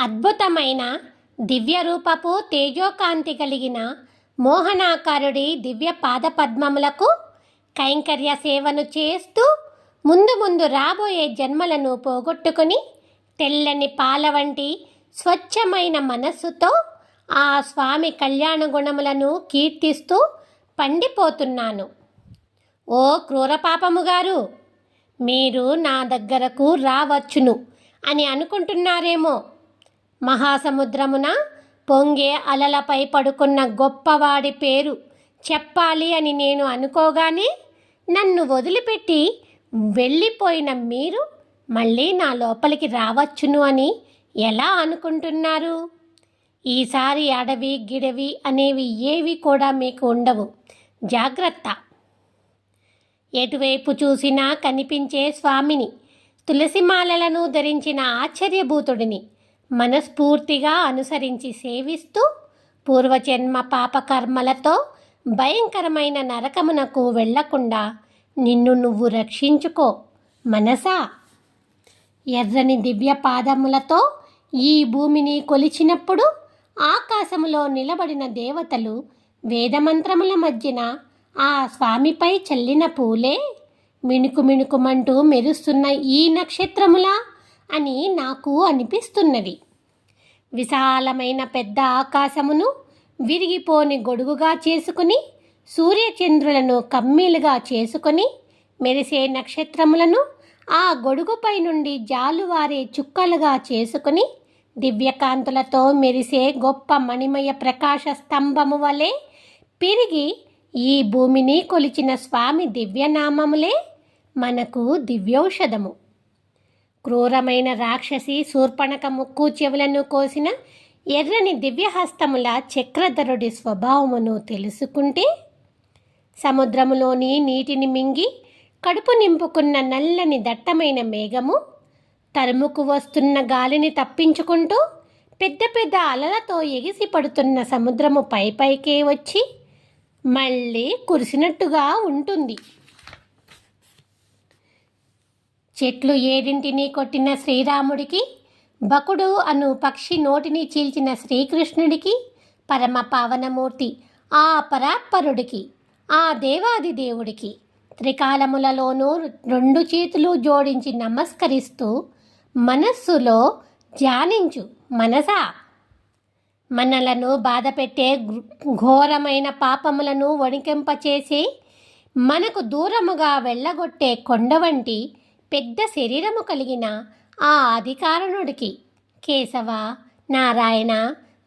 అద్భుతమైన దివ్య రూపపు తేజోకాంతి కలిగిన మోహనాకారుడి దివ్య పాదపద్మములకు కైంకర్య సేవను చేస్తూ ముందు ముందు రాబోయే జన్మలను పోగొట్టుకుని తెల్లని పాల వంటి స్వచ్ఛమైన మనస్సుతో ఆ స్వామి కళ్యాణ గుణములను కీర్తిస్తూ పండిపోతున్నాను. ఓ క్రూర పాపము గారు మీరు నా దగ్గరకు రావచ్చును అని అనుకుంటున్నారేమో. మహాసముద్రమున పొంగే అలలపై పడుకున్న గొప్పవాడి పేరు చెప్పాలి అని నేను అనుకోగానే నన్ను వదిలిపెట్టి వెళ్ళిపోయిన మీరు మళ్ళీ నా లోపలికి రావచ్చును అని ఎలా అనుకుంటున్నారు? ఈసారి అడవి గిడవి అనేవి ఏవి కూడా మీకు ఉండవు. జాగ్రత్త. ఎటువైపు చూసినా కనిపించే స్వామిని తులసిమాలలను ధరించిన ఆశ్చర్యభూతుడిని మనస్ఫూర్తిగా అనుసరించి సేవిస్తూ పూర్వజన్మ పాపకర్మలతో భయంకరమైన నరకమునకు వెళ్ళకుండా నిన్ను నువ్వు రక్షించుకో. మనసా? ఎర్రని దివ్య పాదములతో ఈ భూమిని కొలిచినప్పుడు ఆకాశములో నిలబడిన దేవతలు వేదమంత్రముల మధ్యన ఆ స్వామిపై చల్లిన పూలే. మిణుకు మిణుకుమంటూ మెరుస్తున్న ఈ నక్షత్రములా అని నాకు అనిపిస్తున్నది. విశాలమైన పెద్ద ఆకాశమును విరిగిపోని గొడుగుగా చేసుకుని సూర్యచంద్రులను కమ్మీలుగా చేసుకొని మెరిసే నక్షత్రములను ఆ గొడుగుపై నుండి జాలువారే చుక్కలుగా చేసుకుని దివ్యకాంతులతో మెరిసే గొప్ప మణిమయ ప్రకాశ స్తంభము వలె పెరిగి ఈ భూమిని కొలిచిన స్వామి దివ్యనామములే మనకు దివ్యౌషధము. క్రూరమైన రాక్షసి శూర్పణక ముక్కు చెవులను కోసిన ఎర్రని దివ్యహస్తముల చక్రధరుడి స్వభావమును తెలుసుకుంటే సముద్రములోని నీటిని మింగి కడుపు నింపుకున్న నల్లని దట్టమైన మేఘము తరుముకు వస్తున్న గాలిని తప్పించుకుంటూ పెద్ద పెద్ద అలలతో ఎగిసి పడుతున్న సముద్రము పై పైకే వచ్చి మళ్ళీ కురిసినట్టుగా ఉంటుంది. చెట్లు ఏడింటిని కొట్టిన శ్రీరాముడికి బకుడు అను పక్షి నోటిని చీల్చిన శ్రీకృష్ణుడికి పరమ పావనమూర్తి ఆ పరాత్పరుడికి ఆ దేవాది దేవుడికి త్రికాలములలోనూ రెండు చేతులు జోడించి నమస్కరిస్తూ మనస్సులో ధ్యానించు మనసా! మనలను బాధపెట్టే ఘోరమైన పాపములను వణికింపచేసి మనకు దూరముగా వెళ్ళగొట్టే కొండ వంటి పెద్ద శరీరము కలిగిన ఆ అధికారణుడికి కేశవ నారాయణ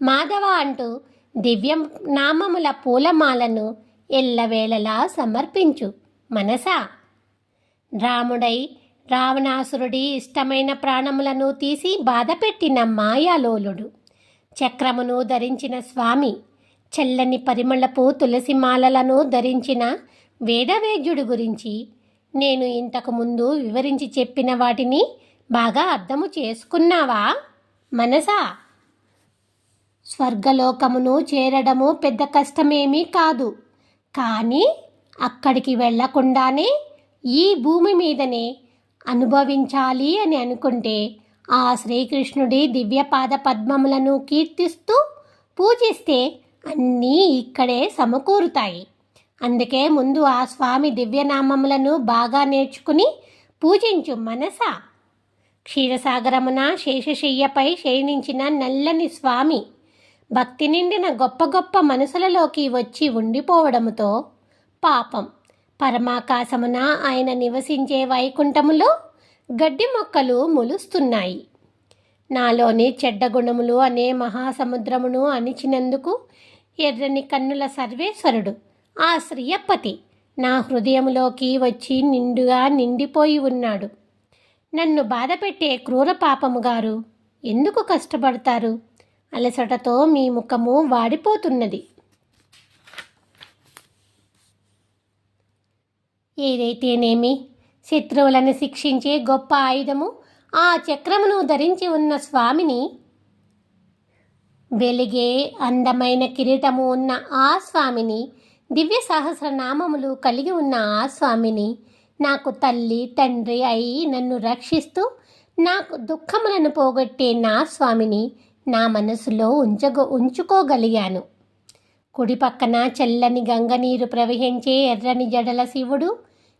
మాధవ అంటూ దివ్య నామముల పూలమాలను ఎల్లవేళలా సమర్పించు మనసా? రాముడై రావణాసురుడి ఇష్టమైన ప్రాణములను తీసి బాధపెట్టిన మాయాలోలుడు. చక్రమును ధరించిన స్వామి చల్లని పరిమళపు తులసి మాలలను ధరించిన వేదవేద్యుడు గురించి నేను ఇంతకుముందు వివరించి చెప్పిన వాటిని బాగా అర్థము చేసుకున్నావా? మనసా? స్వర్గలోకమును చేరడము పెద్ద కష్టమేమీ కాదు. కానీ అక్కడికి వెళ్ళకుండానే ఈ భూమి మీదనే అనుభవించాలి అని అనుకుంటే ఆ శ్రీకృష్ణుడి దివ్యపాద పద్మములను కీర్తిస్తూ పూజిస్తే అన్నీ ఇక్కడే సమకూరుతాయి. అందుకే ముందు ఆ స్వామి దివ్యనామములను బాగా నేర్చుకుని పూజించు మనస. క్షీరసాగరమున శేషశయ్యపై శయనించిన నల్లని స్వామి భక్తి నిండిన గొప్ప గొప్ప మనసులలోకి వచ్చి ఉండిపోవడముతో పాపం. పరమాకాశమున ఆయన నివసించే వైకుంఠములో గడ్డి మొక్కలు మొలుస్తున్నాయి. నాలోని చెడ్డ గుణములు అనే మహాసముద్రమును అణిచినందుకు ఎర్రని కన్నుల సర్వేశ్వరుడు ఆ శ్రీయపతి నా హృదయంలోకి వచ్చి నిండుగా నిండిపోయి ఉన్నాడు. నన్ను బాధపెట్టే క్రూర పాపము గారు ఎందుకు కష్టపడతారు? అలసటతో మీ ముఖము వాడిపోతున్నది. ఏదైతేనేమి? శత్రువులను శిక్షించే గొప్ప ఆయుధము ఆ చక్రమును ధరించి ఉన్న స్వామిని వెలిగే అందమైన కిరీటము ఉన్న ఆ స్వామిని దివ్య సహస్రనామములు కలిగి ఉన్న ఆ స్వామిని నాకు తల్లి తండ్రి అయి నన్ను రక్షిస్తూ నాకు దుఃఖములను పోగొట్టే నా స్వామిని నా మనసులో ఉంచగో ఉంచుకోగలిగాను. కుడి పక్కన చల్లని గంగనీరు ప్రవహించే ఎర్రని జడల శివుడు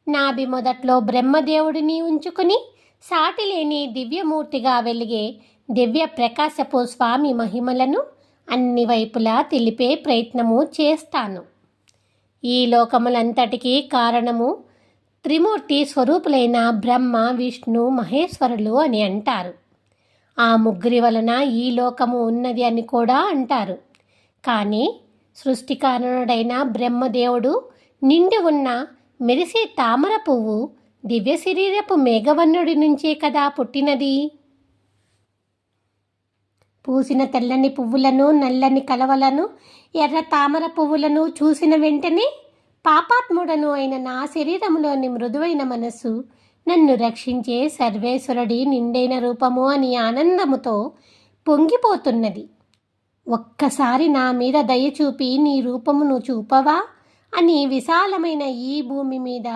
నాభి మొదట్లో బ్రహ్మదేవుడిని ఉంచుకుని సాటిలేని దివ్యమూర్తిగా వెలిగే దివ్య ప్రకాశపు స్వామి మహిమలను అన్ని వైపులా తెలిపే ప్రయత్నము చేస్తాను. ఈ లోకములంతటికీ కారణము త్రిమూర్తి స్వరూపులైన బ్రహ్మ విష్ణు మహేశ్వరులు అని అంటారు. ఆ ముగ్గురి వలన ఈ లోకము ఉన్నది అని కూడా అంటారు. కానీ సృష్టికారణుడైన బ్రహ్మదేవుడు నిండి ఉన్న మెరిసే తామర పువ్వు దివ్య శరీరపు మేఘవన్నుడి నుంచే కదా పుట్టినది? పూసిన తెల్లని పువ్వులను నల్లని కలవలను ఎర్ర తామర పువ్వులను చూసిన వెంటనే పాపాత్ముడను అయిన నా శరీరములోని మృదువైన మనస్సు నన్ను రక్షించే సర్వేశ్వరుడి నిండైన రూపము అని ఆనందముతో పొంగిపోతున్నది. ఒక్కసారి నా మీద దయ చూపి నీ రూపమును చూపవా అని విశాలమైన ఈ భూమి మీద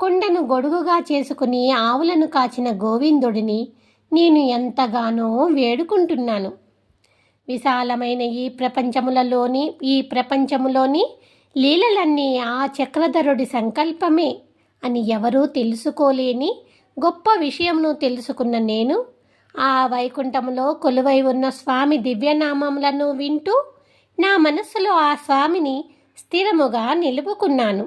కొండను గొడుగుగా చేసుకుని ఆవులను కాచిన గోవిందుడిని నేను ఎంతగానో వేడుకుంటున్నాను. విశాలమైన ఈ ప్రపంచములలోని ఈ ప్రపంచములోని లీలలన్నీ ఆ చక్రధరుడి సంకల్పమే అని ఎవరూ తెలుసుకోలేని గొప్ప విషయమును తెలుసుకున్న నేను ఆ వైకుంఠములో కొలువై ఉన్న స్వామి దివ్యనామములను వింటూ నా మనస్సులో ఆ స్వామిని స్థిరముగా నిలుపుకున్నాను.